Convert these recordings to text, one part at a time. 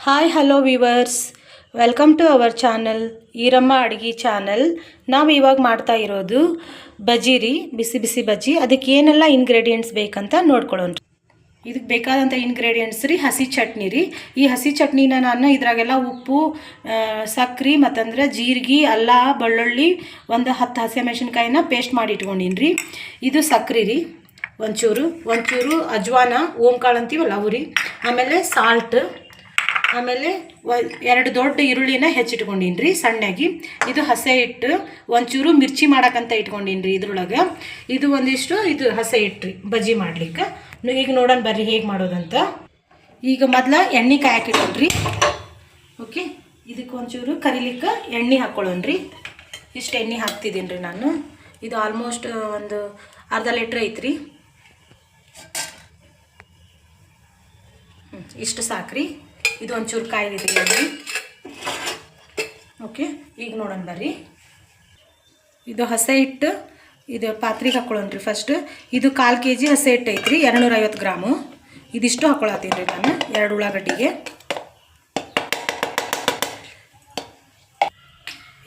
Hi hello viewers welcome to our channel Eeramma ಅಡುಗೆ channel ನಾವು ಇವಾಗ ಮಾಡ್ತಾ ಇರೋದು ಬಜ್ಜಿ ರೀ ಬಿಸಿ ಬಿಸಿ ಬಜ್ಜಿ ಅದಕ್ಕೆ ಏನೆಲ್ಲ ಇಂಗ್ರೀಡಿಯೆಂಟ್ಸ್ ಬೇಕಂತ ನೋಡ್ಕೊಳ್ಳೋಣ ಇದಕ್ಕೆ ಬೇಕಾದಂಥ ಇಂಗ್ರೀಡಿಯೆಂಟ್ಸ್ ರೀ ಹಸಿ ಚಟ್ನಿ ರೀ ಈ ಹಸಿ ಚಟ್ನಿನ ನಾನು ಇದ್ರಾಗೆಲ್ಲ ಉಪ್ಪು ಸಕ್ರೆ ಮತ್ತಂದ್ರೆ ಜೀರಿಗೆ ಅಲ್ಲ ಬೆಳ್ಳುಳ್ಳಿ ಒಂದು ಹತ್ತು ಹಸಿಮೆಣ್ಸಿನ್ಕಾಯಿನ ಪೇಸ್ಟ್ ಮಾಡಿ ಇಟ್ಕೊಂಡೀನಿ ರೀ ಇದು ಸಕ್ರೆ ರೀ ಒಂಚೂರು ಒಂಚೂರು ಅಜ್ವಾನ ಓಂಕಾಳು ಅಂತೀವಲ್ಲ ಅವು ರೀ ಆಮೇಲೆ ಸಾಲ್ಟ್ ಆಮೇಲೆ ಎರಡು ದೊಡ್ಡ ಈರುಳ್ಳಿನ ಹೆಚ್ಚಿಟ್ಕೊಂಡೀನಿ ರೀ ಸಣ್ಣಾಗಿ. ಇದು ಹಸೆ ಹಿಟ್ಟು, ಒಂಚೂರು ಮಿರ್ಚಿ ಮಾಡಕ್ಕಂತ ಇಟ್ಕೊಂಡೀನಿ ರೀ ಇದ್ರೊಳಗೆ. ಇದು ಒಂದಿಷ್ಟು, ಇದು ಹಸೆ ರೀ ಬಜ್ಜಿ ಮಾಡ್ಲಿಕ್ಕೆ. ಈಗ ನೋಡೋಣ ಬರ್ರಿ ಹೇಗೆ ಮಾಡೋದಂತ. ಈಗ ಮೊದಲ ಎಣ್ಣೆ ಕಾಯಕಿಟ್ಕೊಂಡ್ರಿ ಓಕೆ? ಇದಕ್ಕೆ ಒಂಚೂರು ಕರಿಲಿಕ್ಕೆ ಎಣ್ಣೆ ಹಾಕ್ಕೊಳ್ಳೋಣ್ರಿ ಇಷ್ಟು ಎಣ್ಣೆ ಹಾಕ್ತಿದ್ದೀನಿ ರೀ ನಾನು. ಇದು ಆಲ್ಮೋಸ್ಟ್ ಒಂದು ಅರ್ಧ ಲೀಟ್ರ್ ಐತ್ರಿ. ಇಷ್ಟು ಸಾಕ್ರಿ. ಇದು ಒಂಚೂರು ಕಾಯ್ದಿದೆ ಎಣ್ಣೆ ಓಕೆ, ಈಗ ನೋಡೋಣ ಬರ್ರಿ. ಇದು ಹಸೆ ಹಿಟ್ಟು, ಇದು ಪಾತ್ರೆಗೆ ಹಾಕ್ಕೊಳ್ಳೋಣ್ರಿ ಫಸ್ಟ್ ಇದು ಕಾಲು ಕೆ ಜಿ ಹಸೆ ಹಿಟ್ಟು ಐತ್ರಿ ಎರಡುನೂರ ಐವತ್ತು ಗ್ರಾಮು. ಇದಿಷ್ಟು ಹಾಕ್ಕೊಳತ್ತೀನಿ ರೀ ನಾನು, ಎರಡು ಉಳ್ಳಾಗಡ್ಡಿಗೆ.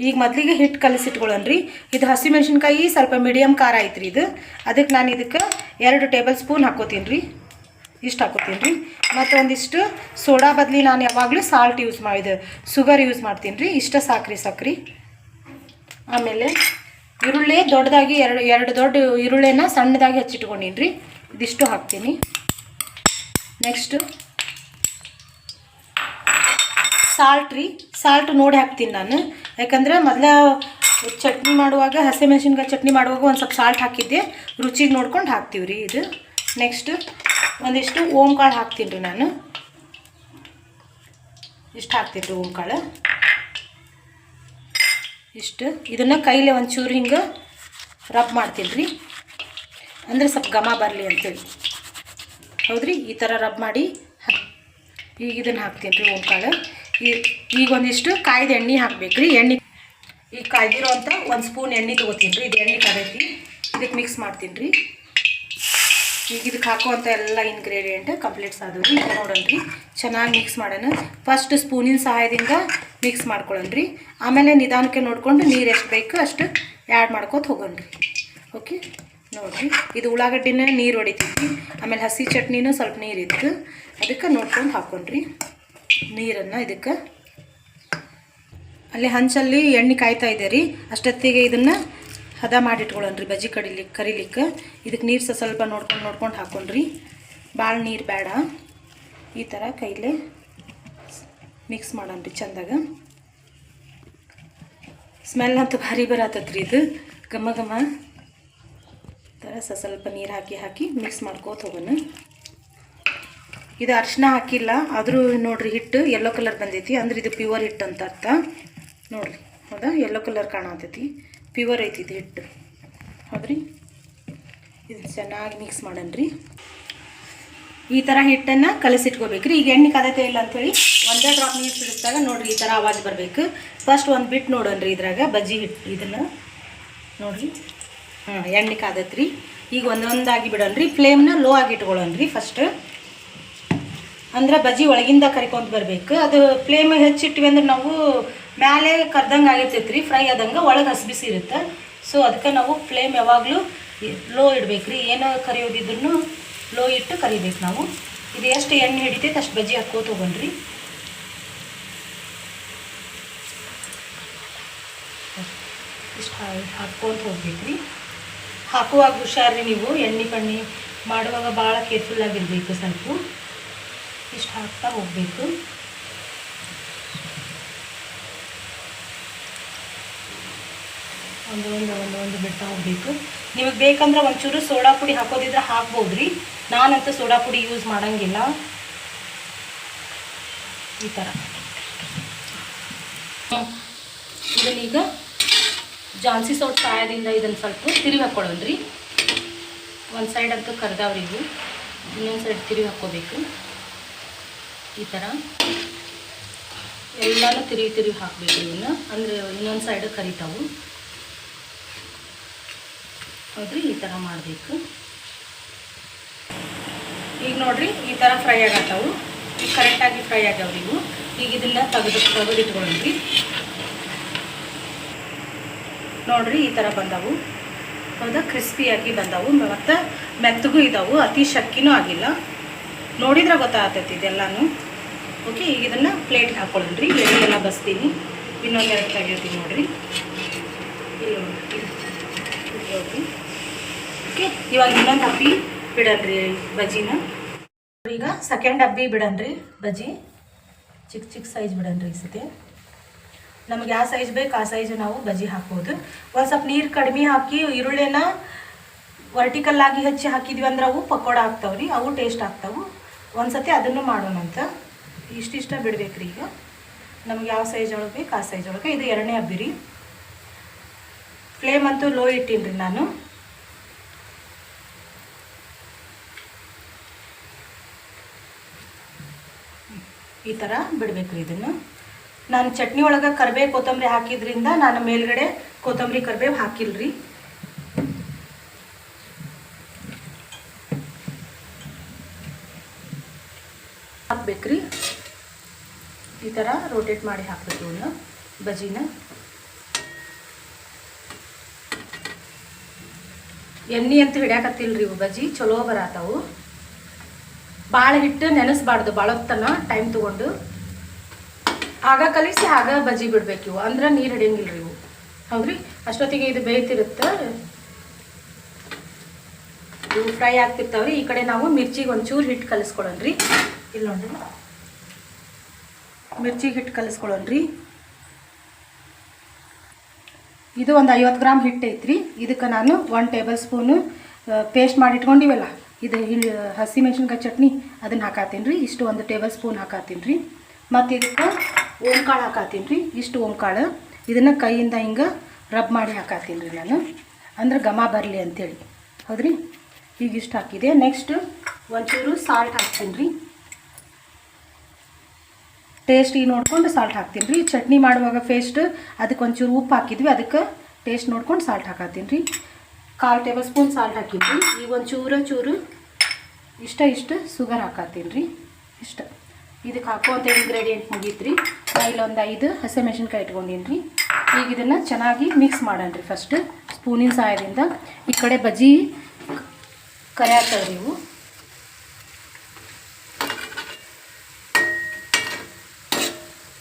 ಈಗ ಮೊದಲಿಗೆ ಹಿಟ್ಟು ಕಲಸಿಟ್ಕೊಳ್ಳೋಣ್ರಿ ಇದು ಹಸಿಮೆಣ್ಸಿನ್ಕಾಯಿ ಸ್ವಲ್ಪ ಮೀಡಿಯಮ್ ಖಾರ ಐತ್ರಿ ಇದು. ಅದಕ್ಕೆ ನಾನು ಇದಕ್ಕೆ ಎರಡು ಟೇಬಲ್ ಸ್ಪೂನ್ ಹಾಕೋತೀನಿ ರೀ. ಇಷ್ಟು ಹಾಕೋತೀನಿ ರೀ. ಮತ್ತು ಒಂದಿಷ್ಟು ಸೋಡಾ ಬದಲಿ ನಾನು ಯಾವಾಗಲೂ ಸಾಲ್ಟ್ ಯೂಸ್ ಮಾಡಿದೆ ಶುಗರ್ ಯೂಸ್ ಮಾಡ್ತೀನಿ ರೀ. ಇಷ್ಟ ಸಾಕ್ರಿ ಸಕ್ರಿ. ಆಮೇಲೆ ಈರುಳ್ಳಿ ದೊಡ್ಡದಾಗಿ ಎರಡು ಎರಡು ದೊಡ್ಡ ಈರುಳ್ಳಿನ ಸಣ್ಣದಾಗಿ ಹಚ್ಚಿಟ್ಕೊಂಡೀನಿ ರೀ. ಇದಿಷ್ಟು ಹಾಕ್ತೀನಿ. ನೆಕ್ಸ್ಟು ಸಾಲ್ಟ್ ರೀ. ಸಾಲ್ಟ್ ನೋಡಿ ಹಾಕ್ತೀನಿ ನಾನು. ಯಾಕಂದ್ರೆ ಮೊದಲ ಚಟ್ನಿ ಮಾಡುವಾಗ ಹಸಿಮೆಣಸಿನ್ಕಾಯಿ ಚಟ್ನಿ ಮಾಡುವಾಗ ಒಂದು ಸ್ವಲ್ಪ ಸಾಲ್ಟ್ ಹಾಕಿದ್ದೆ. ರುಚಿಗೆ ನೋಡ್ಕೊಂಡು ಹಾಕ್ತೀವಿ ರೀ ಇದು. ನೆಕ್ಸ್ಟ್ ಒಂದಿಷ್ಟು ಓಂಕಾಳು ಹಾಕ್ತೀನಿ ರೀ ನಾನು. ಇಷ್ಟು ಹಾಕ್ತೀನಿ ರೀ ಓಂಕಾಳು. ಇಷ್ಟು. ಇದನ್ನು ಕೈಲೇ ಒಂಚೂರು ಹಿಂಗೆ ರಬ್ ಮಾಡ್ತೀನಿ ರೀ. ಅಂದರೆ ಸ್ವಲ್ಪ ಘಮ ಬರಲಿ ಅಂತೇಳಿ. ಹೌದ್ರಿ? ಈ ಥರ ರಬ್ ಮಾಡಿ ಈಗ ಇದನ್ನು ಹಾಕ್ತೀನಿ ರೀ ಓಂಕಾಳು. ಈಗ ಒಂದಿಷ್ಟು ಕಾಯ್ದ ಎಣ್ಣೆ ಹಾಕ್ಬೇಕು ರೀ ಎಣ್ಣೆ ಈಗ ಕಾಯ್ದಿರೋ ಅಂತ ಒಂದು ಸ್ಪೂನ್ ಎಣ್ಣೆ ತೊಗೋತೀನಿ ರೀ. ಇದು ಎಣ್ಣೆ ಕಾದೈತಿ ಇದಕ್ಕೆ ಮಿಕ್ಸ್ ಮಾಡ್ತೀನಿ ರೀ. ಈಗ ಇದಕ್ಕೆ ಹಾಕುವಂಥ ಎಲ್ಲ ಇಂಗ್ರೀಡಿಯೆಂಟ್ ಕಂಪ್ಲೀಟ್ಸ್ ಆದವು ರೀ ನೋಡೋಣ ರೀ ಚೆನ್ನಾಗಿ ಮಿಕ್ಸ್ ಮಾಡೋಣ. ಫಸ್ಟ್ ಸ್ಪೂನಿನ ಸಹಾಯದಿಂದ ಮಿಕ್ಸ್ ಮಾಡ್ಕೊಳ್ಳೋಣ ರೀ ಆಮೇಲೆ ನಿಧಾನಕ್ಕೆ ನೋಡಿಕೊಂಡು ನೀರು ಎಷ್ಟು ಬೇಕು ಅಷ್ಟು ಆ್ಯಡ್ ಮಾಡ್ಕೊತ ಹೋಗೋಣ ರೀ ಓಕೆ ನೋಡಿರಿ, ಇದು ಉಳ್ಳಾಗಡ್ಡಿನ ನೀರು ಹೊಡಿತೈತಿ. ಆಮೇಲೆ ಹಸಿ ಚಟ್ನಿನೂ ಸ್ವಲ್ಪ ನೀರಿತ್ತು ಅದಕ್ಕೆ ನೋಡ್ಕೊಂಡು ಹಾಕ್ಕೊಂಡ್ರಿ ನೀರನ್ನು ಇದಕ್ಕೆ ಅಲ್ಲಿ ಹಂಚಲ್ಲಿ ಎಣ್ಣೆ ಕಾಯ್ತಾ ಇದೆ ರೀ ಅಷ್ಟೊತ್ತಿಗೆ ಇದನ್ನು ಹದ ಮಾಡಿಟ್ಕೊಳ್ಳೋಣ್ರಿ ಬಜ್ಜಿ ಕಡಿಲಿಕ್ಕೆ ಕರಿಲಿಕ್ಕೆ. ಇದಕ್ಕೆ ನೀರು ಸಹ ಸ್ವಲ್ಪ ನೋಡ್ಕೊಂಡು ನೋಡ್ಕೊಂಡು ಹಾಕೊಂಡ್ರಿ. ಭಾಳ ನೀರು ಬೇಡ ಈ ಥರ ಕೈಲೇ ಮಿಕ್ಸ್ ಮಾಡೋಣ್ರಿ ಚಂದಾಗ. ಸ್ಮೆಲ್ ಅಂತೂ ಭಾರಿ ಬರತ್ತತ್ರಿ ಇದು. ಘಮ ಘಮ. ಥರ ಸ ಸ್ವಲ್ಪ ನೀರು ಹಾಕಿ ಹಾಕಿ ಮಿಕ್ಸ್ ಮಾಡ್ಕೋತ ಹೋಗೋಣ. ಇದು ಅರ್ಶಿನ ಹಾಕಿಲ್ಲ, ಆದರೂ ನೋಡ್ರಿ ಹಿಟ್ಟು ಯೆಲ್ಲೋ ಕಲರ್ ಬಂದೈತಿ. ಅಂದ್ರೆ ಇದು ಪ್ಯೂರ್ ಹಿಟ್ಟು ಅಂತ ಅರ್ಥ. ನೋಡ್ರಿ, ಹೌದಾ? ಯೆಲ್ಲೋ ಕಲರ್ ಕಾಣತೈತಿ. ಪ್ಯೂರ್ ಐತಿ ಇದು ಹಿಟ್ಟು. ಹೌದ್ರಿ? ಇದು ಚೆನ್ನಾಗಿ ಮಿಕ್ಸ್ ಮಾಡೋಣ್ರಿ. ಈ ಥರ ಹಿಟ್ಟನ್ನು ಕಲಸಿಟ್ಕೋಬೇಕ್ರಿ. ಈಗ ಎಣ್ಣೆ ಕದತೆ ಇಲ್ಲ ಅಂಥೇಳಿ ಒಂದೇ ಡ್ರಾಪ್ ನೀರು ಸಿಡಿಸಿದಾಗ ನೋಡಿರಿ ಈ ಥರ ಆವಾಜ್ ಬರಬೇಕು. ಫಸ್ಟ್ ಒಂದು ಬಿಟ್ಟು ನೋಡೋಣ್ರಿ ಇದ್ರಾಗ ಬಜ್ಜಿ ಹಿಟ್ಟು ಇದನ್ನು. ನೋಡಿರಿ. ಹಾಂ ಎಣ್ಣೆ ಕಾದತ್ರಿ. ಈಗ ಒಂದೊಂದಾಗಿ ಬಿಡೋಣ್ರಿ. ಫ್ಲೇಮ್ನ ಲೋ ಆಗಿ ಇಟ್ಕೊಳ್ಳೋಣ್ರಿ ಫಸ್ಟ್ ಅಂದ್ರೆ ಬಜ್ಜಿ ಒಳಗಿಂದ ಕರಿಕೊಂತ ಬರಬೇಕು. ಅದು ಫ್ಲೇಮ್ ಹೆಚ್ಚಿಟ್ವಿ ಅಂದ್ರೆ ನಾವು ಮ್ಯಾಲೆ ಕರ್ದಂಗೆ ಆಗಿರ್ತೈತೆ ರೀ ಫ್ರೈ ಆದಂಗೆ ಒಳಗೆ ಹಸಿಬಿಸಿ ಇರುತ್ತೆ. ಸೊ ಅದಕ್ಕೆ ನಾವು ಫ್ಲೇಮ್ ಯಾವಾಗಲೂ ಲೋ ಇಡ್ಬೇಕು ರೀ ಏನೋ ಕರಿಯೋದಿದ್ರು ಲೋ ಇಟ್ಟು ಕರಿಬೇಕು ನಾವು. ಇದು ಎಷ್ಟು ಎಣ್ಣೆ ಹಿಡಿತೈತೆ, ಅಷ್ಟು ಬಜ್ಜಿ ಹಾಕೋ ತೊಗೊಂಡ್ರಿ ಇಷ್ಟು ಹಾಕ್ಕೊಂತ ಹೋಗ್ಬೇಕು ರೀ ಹಾಕುವಾಗ ಹುಷಾರ್ರಿ ನೀವು. ಎಣ್ಣೆ ಪಣ್ಣಿ ಮಾಡುವಾಗ ಭಾಳ ಕೇರ್ಫುಲ್ಲಾಗಿರಬೇಕು ಸ್ವಲ್ಪ. ಇಷ್ಟು ಹಾಕ್ತಾ ಹೋಗಬೇಕು. ಒಂದು ಒಂದು ಒಂದು ಒಂದು ಬಿಡ್ತಾ ಹೋಗಬೇಕು. ನಿಮಗೆ ಬೇಕಂದ್ರೆ ಒಂಚೂರು ಸೋಡಾ ಪುಡಿ ಹಾಕೋದಿದ್ರೆ ಹಾಕ್ಬೋದು ರೀ ನಾನಂತೂ ಸೋಡಾ ಪುಡಿ ಯೂಸ್ ಮಾಡೋಂಗಿಲ್ಲ. ಈ ಥರ ಇದನ್ನೀಗ ಜಾನ್ಸಿ ಸೋಟ್ ಸಹಾಯದಿಂದ ಇದನ್ನು ಸ್ವಲ್ಪ ತಿರುಗಿ ಹಾಕ್ಕೊಳ್ಳೋಣ್ರಿ ಒಂದು ಸೈಡ್ ಅಂತೂ ಕರ್ದಾವ್ರಿಗೂ ಇನ್ನೊಂದು ಸೈಡ್ ತಿರುಗಿ ಹಾಕ್ಕೋಬೇಕು. ಈ ಥರ ಎಲ್ಲನೂ ತಿರುಗಿ ತಿರುಗಿ ಹಾಕಬೇಕು ಇವನ್ನ ಅಂದರೆ ಇನ್ನೊಂದು ಸೈಡ್ ಕರಿತಾವು. ಹೌದ್ರಿ, ಈ ಥರ ಮಾಡಬೇಕು. ಈಗ ನೋಡ್ರಿ, ಈ ಥರ ಫ್ರೈ ಆಗತ್ತವು. ಈಗ ಕರೆಕ್ಟಾಗಿ ಫ್ರೈ ಆಗ್ಯಾವ್ರಿ ಇವು. ಈಗ ಇದನ್ನ ತೆಗೆದು ತೆಗೆದಿಟ್ಕೊಂಡ್ರಿ ನೋಡ್ರಿ, ಈ ಥರ ಬಂದವು. ಹೌದಾ ಕ್ರಿಸ್ಪಿಯಾಗಿ ಬಂದವು. ಮತ್ತು ಮೆತ್ತಗೂ ಇದಾವು, ಅತಿ ಶಕ್ಕಿನೂ ಆಗಿಲ್ಲ. ನೋಡಿದ್ರೆ ಗೊತ್ತಾಗ್ತೈತಿ ಇದೆಲ್ಲಾನು. ಓಕೆ ಈಗ ಇದನ್ನು ಪ್ಲೇಟ್ಗೆ ಹಾಕೊಳ್ಳ್ರಿ ಎಣ್ಣೆ ಎಲ್ಲ ಬಸ್ತೀನಿ. ಇನ್ನೊಂದೆರಡು ಇಲ್ಲಿ ನೋಡ್ರಿ. ಇಲ್ಲಿ ನೋಡ್ರಿ ಓಕೆ, ಇವಾಗ ಇನ್ನೊಂದು ಹಬ್ಬಿ ಬಿಡನ್ರಿ ಬಜ್ಜಿನ. ಈಗ ಸೆಕೆಂಡ್ ಹಬ್ಬಿ ಬಿಡನ್ರಿ ಬಜ್ಜಿ. ಚಿಕ್ಕ ಚಿಕ್ಕ ಸೈಜ್ ಬಿಡನ್ರಿ ಈ ಸತಿ. ನಮ್ಗೆ ಯಾವ ಸೈಜ್ ಬೇಕು ಆ ಸೈಜ್ ನಾವು ಬಜ್ಜಿ ಹಾಕ್ಬೋದು. ಒಂದು ಸ್ವಲ್ಪ ನೀರು ಕಡಿಮೆ ಹಾಕಿ ಈರುಳ್ಳಿನ ವರ್ಟಿಕಲ್ ಆಗಿ ಹಚ್ಚಿ ಹಾಕಿದ್ವಿ ಅಂದ್ರೆ ಅವು ಪಕೋಡ ಆಗ್ತಾವ್ರಿ ಅವು ಟೇಸ್ಟ್ ಆಗ್ತಾವು. ಒಂದ್ಸತಿ ಅದನ್ನು ಮಾಡೋಣಂತ ಇಷ್ಟಿಷ್ಟ ಬಿಡ್ಬೇಕ್ರಿ ಈಗ. ನಮ್ಗೆ ಯಾವ ಸೈಜ್ ಒಳಗೆ ಬೇಕು ಆ ಸೈಜ್ ಒಳಗೆ. ಇದು ಎರಡನೇ ಹಬ್ಬಿ ರೀ. ಫ್ಲೇಮ್ ಅಂತೂ ಲೋ ಇಟ್ಟೀನಿ ನಾನು. ಈ ಥರ ಬಿಡ್ಬೇಕ್ರಿ ಇದನ್ನು. ನಾನು ಚಟ್ನಿ ಒಳಗೆ ಕರಿಬೇವು ಕೊತ್ತಂಬರಿ ಹಾಕಿದ್ರಿಂದ ನಾನು ಮೇಲ್ಗಡೆ ಕೊತ್ತಂಬರಿ ಕರಿಬೇವು ಹಾಕಿಲ್ರಿ. ಹಾಕ್ಬೇಕ್ರಿ. ಈ ಥರ ರೋಟೇಟ್ ಮಾಡಿ ಹಾಕಬೇಕು ಇವನ್ನ ಬಜಿನ. ಎಣ್ಣೆ ಅಂತ ಹಿಡ್ಯಾಕತ್ತಿಲ್ರಿ ಇವು ಬಜಿ, ಚಲೋ ಬರತ್ತಾವು ಭಾಳ ಹಿಟ್ಟು ನೆನೆಸ್ಬಾರ್ದು ಭಾಳ ಹೊತ್ತನ ಟೈಮ್ ತೊಗೊಂಡು. ಆಗ ಕಲಿಸಿ, ಆಗ ಬಜ್ಜಿ ಬಿಡ್ಬೇಕು ಇವು. ಅಂದ್ರೆ ನೀರು ಹಿಡಿಯಂಗಿಲ್ಲ ರೀ ಇವು. ಹೌದ್ರಿ? ಅಷ್ಟೊತ್ತಿಗೆ ಇದು ಬೇಯ್ತಿರುತ್ತೆ. ಇವು ಫ್ರೈ ಆಗ್ತಿರ್ತಾವ್ರಿ. ಈ ಕಡೆ ನಾವು ಮಿರ್ಚಿಗೆ ಒಂಚೂರು ಹಿಟ್ಟು ಕಲಿಸ್ಕೊಳ್ಳೋಣ್ರಿ ಇಲ್ಲ ನೋಡ್ರಿ. ಮಿರ್ಚಿಗೆ ಹಿಟ್ಟು ಕಲಿಸ್ಕೊಳನ್ರಿ. ಇದು ಒಂದು ಐವತ್ತು ಗ್ರಾಮ್ ಹಿಟ್ಟು ಐತ್ರಿ ಇದಕ್ಕೆ ನಾನು ಒನ್ ಟೇಬಲ್ ಸ್ಪೂನು ಪೇಸ್ಟ್ ಮಾಡಿ ಇಟ್ಕೊಂಡಿವಲ್ಲ ಇದು ಹಸಿ ಮೆಣಸಿನ್ಕಾಯಿ ಚಟ್ನಿ, ಅದನ್ನು ಹಾಕಾತೀನಿ ರೀ ಇಷ್ಟು ಒಂದು ಟೇಬಲ್ ಸ್ಪೂನ್ ಹಾಕಾತೀನಿ ರೀ ಮತ್ತು ಇದಕ್ಕೆ ಓಂಕಾಳು ಹಾಕಾತೀನಿ ರೀ ಇಷ್ಟು ಓಂಕಾಳು. ಇದನ್ನು ಕೈಯಿಂದ ಹಿಂಗೆ ರಬ್ ಮಾಡಿ ಹಾಕಾತೀನಿ ರೀ ನಾನು. ಅಂದ್ರೆ ಘಮ ಬರಲಿ ಅಂತೇಳಿ. ಹೌದ್ರಿ? ಈಗ ಇಷ್ಟು ಹಾಕಿದೆ. ನೆಕ್ಸ್ಟ್ ಒಂಚೂರು ಸಾಲ್ಟ್ ಹಾಕ್ತೀನಿ ರೀ ಟೇಸ್ಟಿಗೆ ನೋಡ್ಕೊಂಡು ಸಾಲ್ಟ್ ಹಾಕ್ತೀನಿ ರೀ ಚಟ್ನಿ ಮಾಡುವಾಗ ಫೇಸ್ಟ್ ಅದಕ್ಕೆ ಒಂಚೂರು ಉಪ್ಪು ಹಾಕಿದ್ವಿ. ಅದಕ್ಕೆ ಟೇಸ್ಟ್ ನೋಡ್ಕೊಂಡು ಸಾಲ್ಟ್ ಹಾಕತ್ತೀನಿ ರೀ ಕಾಲು ಟೇಬಲ್ ಸ್ಪೂನ್ ಸಾಲ್ಟ್ ಹಾಕಿದ್ರಿ ಈಗ ಒಂದು ಚೂರು ಚೂರು ಇಷ್ಟ, ಇಷ್ಟು ಸುಗರ್ ಹಾಕತ್ತೀನಿ ರೀ ಇಷ್ಟ. ಇದಕ್ಕೆ ಹಾಕುವಂಥ ಇಂಗ್ರೀಡಿಯೆಂಟ್ ಮುಗೀತು ರೀ ನಾ ಇಲ್ಲೊಂದು ಐದು ಹಸಿಮೆಣ್ಸಿನ್ಕಾಯಿ ಇಟ್ಕೊಂಡೀನಿ ರೀ ಈಗ ಇದನ್ನು ಚೆನ್ನಾಗಿ ಮಿಕ್ಸ್ ಮಾಡೋಣ ರೀ ಫಸ್ಟ್ ಸ್ಪೂನಿನ ಸಹಾಯದಿಂದ. ಈ ಕಡೆ ಬಜ್ಜಿ ಕರೆಯಾಕ್ತವೆ ನೀವು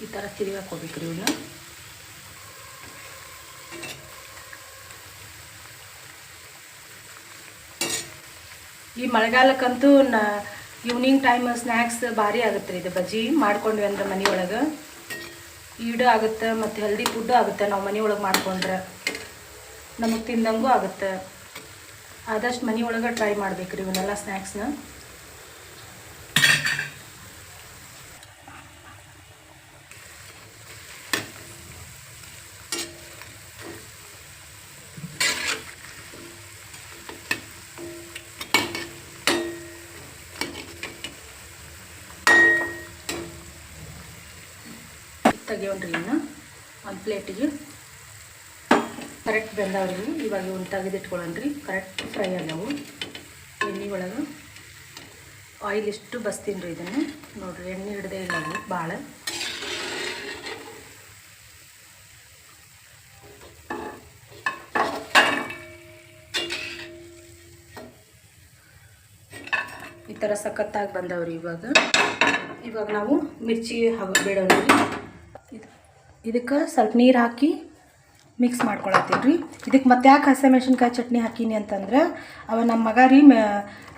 ಈ ಥರ ತಿರುಗಾಕೋಬೇಕು ರೀ ಇವನ್ನ ಈ ಮಳೆಗಾಲಕ್ಕಂತೂ ನ ಈವ್ನಿಂಗ್ ಟೈಮ್ ಸ್ನ್ಯಾಕ್ಸ್ ಭಾರಿ ಆಗುತ್ತೆ ರೀ ಇದು ಬಜ್ಜಿ ಮಾಡ್ಕೊಂಡ್ವಿ ಅಂದ್ರೆ ಮನೆ ಒಳಗೆ ಈಡು ಆಗುತ್ತೆ ಮತ್ತು ಹೆಲ್ದಿ ಫುಡ್ಡು ಆಗುತ್ತೆ ನಾವು ಮನೆ ಒಳಗೆ ಮಾಡ್ಕೊಂಡ್ರೆ. ನಮಗೆ ತಿಂದಂಗೂ ಆಗುತ್ತೆ. ಆದಷ್ಟು ಮನೆ ಒಳಗೆ ಟ್ರೈ ಮಾಡ್ಬೇಕು ರೀ ಇವನ್ನೆಲ್ಲ ಸ್ನ್ಯಾಕ್ಸ್ನ ತೆಗಿಯೋಣ್ರಿ ಇನ್ನು ಒಂದು ಪ್ಲೇಟಿಗೆ. ಕರೆಕ್ಟ್ ಬೆಂದವ್ರಿ ಇವಾಗ ಒಂದು ತೆಗೆದಿಟ್ಕೊಳ್ಳೋಣ್ರಿ. ಕರೆಕ್ಟ್ ಫ್ರೈ ಆಗ್ಯಾವು ಎಣ್ಣೆ ಒಳಗೆ ಆಯಿಲ್ ಇಷ್ಟು ಬಸ್ತೀನಿ ರೀ ಇದನ್ನು? ನೋಡಿರಿ, ಎಣ್ಣೆ ಹಿಡ್ದೇ ಇಲ್ಲ ಅವು ಭಾಳ ಈ ಥರ ಸಖತ್ತಾಗಿ ಬಂದವ್ರಿ ಇವಾಗ. ಇವಾಗ ನಾವು ಮಿರ್ಚಿ ಹಾಕಿ ಬಿಡೋಣ ಇದಕ್ಕೆ ಸ್ವಲ್ಪ ನೀರು ಹಾಕಿ ಮಿಕ್ಸ್ ಮಾಡ್ಕೊಳತ್ತೀನಿ ರೀ ಇದಕ್ಕೆ ಮತ್ತೆ ಯಾಕೆ ಹಸಿಮೆಣ್ಸಿನ್ಕಾಯಿ ಚಟ್ನಿ ಹಾಕೀನಿ ಅಂತಂದ್ರೆ, ಅವ ನಮ್ಮ ಮಗ ರೀ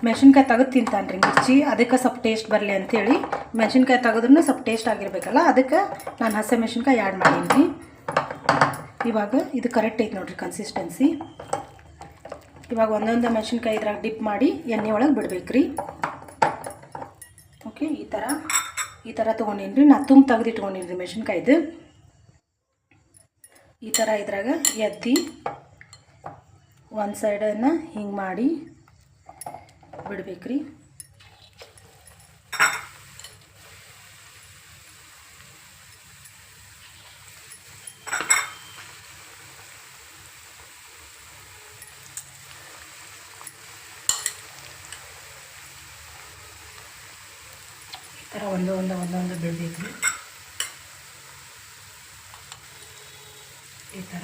ಮೆಣಸಿನ್ಕಾಯಿ ತೆಗೆದು ತಿಂತಾನೆ ರೀ ಮಿರ್ಚಿ, ಅದಕ್ಕೆ ಸ್ವಲ್ಪ ಟೇಸ್ಟ್ ಬರಲಿ ಅಂಥೇಳಿ ಮೆಣಸಿನ್ಕಾಯಿ ತೆಗೆದ್ರೂ ಸ್ವಲ್ಪ ಟೇಸ್ಟ್ ಆಗಿರ್ಬೇಕಲ್ಲ, ಅದಕ್ಕೆ ನಾನು ಹಸಿ ಮೆಣಸಿನ್ಕಾಯಿ ಆ್ಯಡ್ ಮಾಡೀನಿ ರೀ ಇವಾಗ ಇದು ಕರೆಕ್ಟ್ ಐತೆ ನೋಡಿರಿ ಕನ್ಸಿಸ್ಟೆನ್ಸಿ ಇವಾಗ ಒಂದೊಂದು ಮೆಣಸಿನ್ಕಾಯಿ ಇದ್ರಾಗ ಡಿಪ್ ಮಾಡಿ ಎಣ್ಣೆ ಒಳಗೆ ಬಿಡ್ಬೇಕು ರೀ ಓಕೆ ಈ ಥರ ಈ ಥರ ತೊಗೊಂಡೀನಿ ರೀ ನಾ ತುಂಬ ತೆಗೆದಿಟ್ಕೊಂಡಿನಿ ರೀ ಮೆಣಸಿನ್ಕಾಯ್ದು. ಈ ಥರ ಇದ್ರಾಗ ಎತ್ತಿ ಒಂದು ಸೈಡನ್ನು ಹಿಂಗೆ ಮಾಡಿ ಬಿಡ್ಬೇಕು ರೀ ಈ ಥರ ಒಂದು ಒಂದು ಒಂದೊಂದು ಈ ಥರ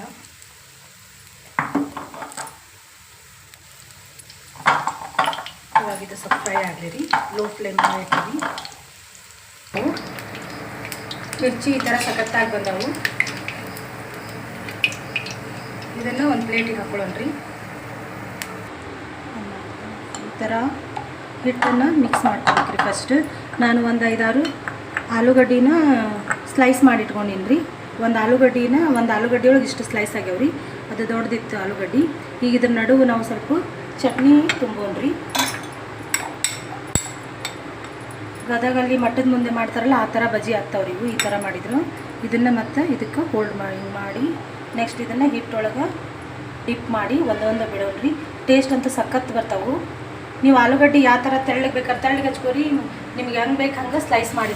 ಇದು ಸ್ವಲ್ಪ ಫ್ರೈ ಆಗಲಿ ರೀ ಲೋ ಫ್ಲೇಮ್ ಇಟ್ಟಿರಿ ಮಿರ್ಚಿ ಈ ಥರ ಸಖತ್ತಾಗಿ ಬಂದವು. ಇದನ್ನು ಒಂದು ಪ್ಲೇಟಿಗೆ ಹಾಕೊಳ್ಳೋಣ ರೀ ಈ ಥರ ಹಿಟ್ಟನ್ನು ಮಿಕ್ಸ್ ಮಾಡ್ಕೊಬೇಕ್ರಿ ಫಸ್ಟ್ ನಾನು ಒಂದು ಐದಾರು ಆಲೂಗಡ್ಡಿನ ಸ್ಲೈಸ್ ಮಾಡಿ ಇಟ್ಕೊಂಡಿನಿ ರೀ ಒಂದು ಆಲೂಗಡ್ಡಿನ ಒಂದು ಆಲೂಗಡ್ಡಿ ಒಳಗೆ ಇಷ್ಟು ಸ್ಲೈಸ್ ಆಗ್ಯಾವ್ರಿ. ಅದು ದೊಡ್ಡದಿತ್ತು ಆಲೂಗಡ್ಡಿ. ಈಗ ಇದ್ರ ನಡುವೆ ನಾವು ಸ್ವಲ್ಪ ಚಟ್ನಿ ತುಂಬೋಣ್ರಿ ಗದಗಲ್ಲಿ ಮಟ್ಟದ ಮುಂದೆ ಮಾಡ್ತಾರಲ್ಲ, ಆ ಥರ ಬಜ್ಜಿ ಆಗ್ತಾವ್ರಿ ಇವು, ಈ ಥರ ಮಾಡಿದ್ರು. ಇದನ್ನು ಮತ್ತೆ ಇದಕ್ಕೆ ಹೋಲ್ಡ್ ಮಾಡಿ ಮಾಡಿ ನೆಕ್ಸ್ಟ್ ಇದನ್ನು ಹಿಟ್ಟೊಳಗೆ ಡಿಪ್ ಮಾಡಿ ಒಂದೊಂದು ಬಿಡೋಣ್ರಿ ಟೇಸ್ಟ್ ಅಂತ ಸಖತ್ ಬರ್ತಾವು. ನೀವು ಆಲೂಗಡ್ಡೆ ಯಾವ ಥರ ತೆಳ್ಳಗೆ ಬೇಕಾದ್ರೆ ತೆಳ್ಳಗೆ ಹಚ್ಕೋರಿ. ನಿಮ್ಗೆ ಹೆಂಗೆ ಬೇಕು ಹಂಗೆ ಸ್ಲೈಸ್ ಮಾಡಿ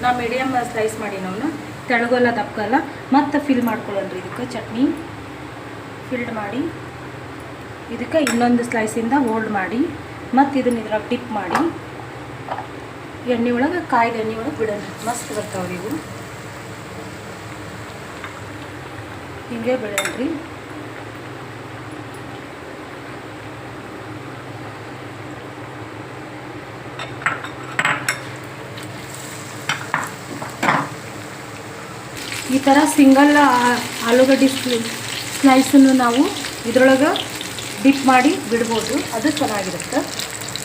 ಇಟ್ಕೋರಿ ನಾ ಮೀಡಿಯಮ್ ಸ್ಲೈಸ್ ಮಾಡಿ ನಾವು ತೆಳಗಲ್ಲ ದಪ್ಪಗಲ್ಲ ಮತ್ತು ಫಿಲ್ ಮಾಡ್ಕೊಳ್ಳೋಣ್ರಿ ಇದಕ್ಕೆ ಚಟ್ನಿ ಫಿಲ್ಡ್ ಮಾಡಿ, ಇದಕ್ಕೆ ಇನ್ನೊಂದು ಸ್ಲೈಸಿಂದ ಹೋಲ್ಡ್ ಮಾಡಿ, ಮತ್ತು ಇದನ್ನ ಇದ್ರಾಗ ಡಿಪ್ ಮಾಡಿ, ಎಣ್ಣೆ ಒಳಗೆ ಕಾಯ್ದ ಎಣ್ಣೆ ಒಳಗೆ ಬಿಡೋಣ. ಮಸ್ತ್ ಬರ್ತಾವ್ರಿ ಇವು. ಹಿಂಗೆ ಬಿಡೋಣ್ರಿ ಥರ ಸಿಂಗಲ್ ಆಲೂಗಡ್ಡೆ ಸ್ಲೈಸನ್ನು ನಾವು ಇದರೊಳಗೆ ಡಿಪ್ ಮಾಡಿ ಬಿಡ್ಬೋದು. ಅದು ಚೆನ್ನಾಗಿರುತ್ತೆ.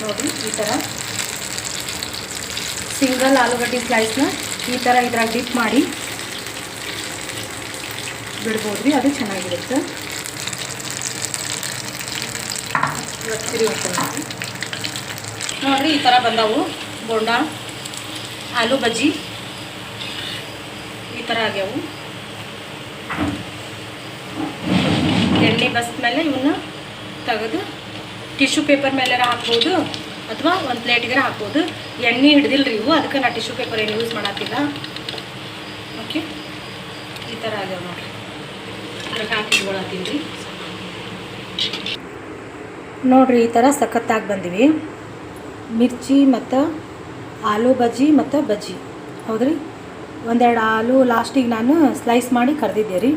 ನೋಡಿ, ಈ ಥರ ಸಿಂಗಲ್ ಆಲೂಗಡ್ಡೆ ಸ್ಲೈಸ್ನ ಈ ಥರ ಇದ್ರಾಗ ಡಿಪ್ ಮಾಡಿ ಬಿಡ್ಬೋದು ರೀ ಅದು ಚೆನ್ನಾಗಿರುತ್ತೆ. ನೋಡ್ರಿ, ಈ ಥರ ಬಂದವು ಬೋಂಡ ಆಲೂ ಬಜ್ಜಿ ಈ ಥರ ಆಗ್ಯಾವು. ಎಣ್ಣೆ ಬಸ್ದ ಮೇಲೆ ಇವನ್ನ ತೆಗೆದು ಟಿಶ್ಯೂ ಪೇಪರ್ ಮೇಲೆ ಹಾಕ್ಬೋದು ಅಥವಾ ಒಂದು ಪ್ಲೇಟಿಗೆ ಹಾಕ್ಬೋದು. ಎಣ್ಣೆ ಹಿಡ್ದಿಲ್ಲ ರೀ ಇವು, ಅದಕ್ಕೆ ನಾ ಟಿಶ್ಯೂ ಪೇಪರ್ ಏನು ಯೂಸ್ ಮಾಡತ್ತಿಲ್ಲ ಓಕೆ ಈ ಥರ ಆಗ್ಯಾವ ನೋಡ್ರಿ. ಅದಕ್ಕೆ ಹಾಕಿ ಇಟ್ಕೊಳತ್ತೀನಿ ರೀ ನೋಡ್ರಿ, ಈ ಥರ ಸಖತ್ತಾಗಿ ಬಂದಿವಿ. ಮಿರ್ಚಿ ಮತ್ತು ಆಲೂ ಬಜ್ಜಿ ಮತ್ತು ಬಜ್ಜಿ. ಹೌದ್ರಿ? ಒಂದೆರಡು ಹಾಲು ಲಾಸ್ಟಿಗೆ ನಾನು ಸ್ಲೈಸ್ ಮಾಡಿ ಕರೆದಿದ್ದೆ ರೀ.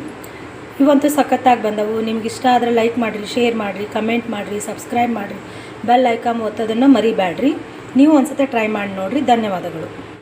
ಇವಂತೂ ಸಖತ್ತಾಗಿ ಬಂದವು. ನಿಮ್ಗೆ ಇಷ್ಟ ಆದರೆ ಲೈಕ್ ಮಾಡಿರಿ, ಶೇರ್ ಮಾಡಿರಿ, ಕಮೆಂಟ್ ಮಾಡಿರಿ, ಸಬ್ಸ್ಕ್ರೈಬ್ ಮಾಡಿರಿ. ಬೆಲ್ ಐಕಾಮ್ ಒತ್ತೋದನ್ನು ಮರಿಬೇಡ್ರಿ ನೀವು ಒಂದ್ಸತಿ ಟ್ರೈ ಮಾಡಿ ನೋಡಿರಿ. ಧನ್ಯವಾದಗಳು.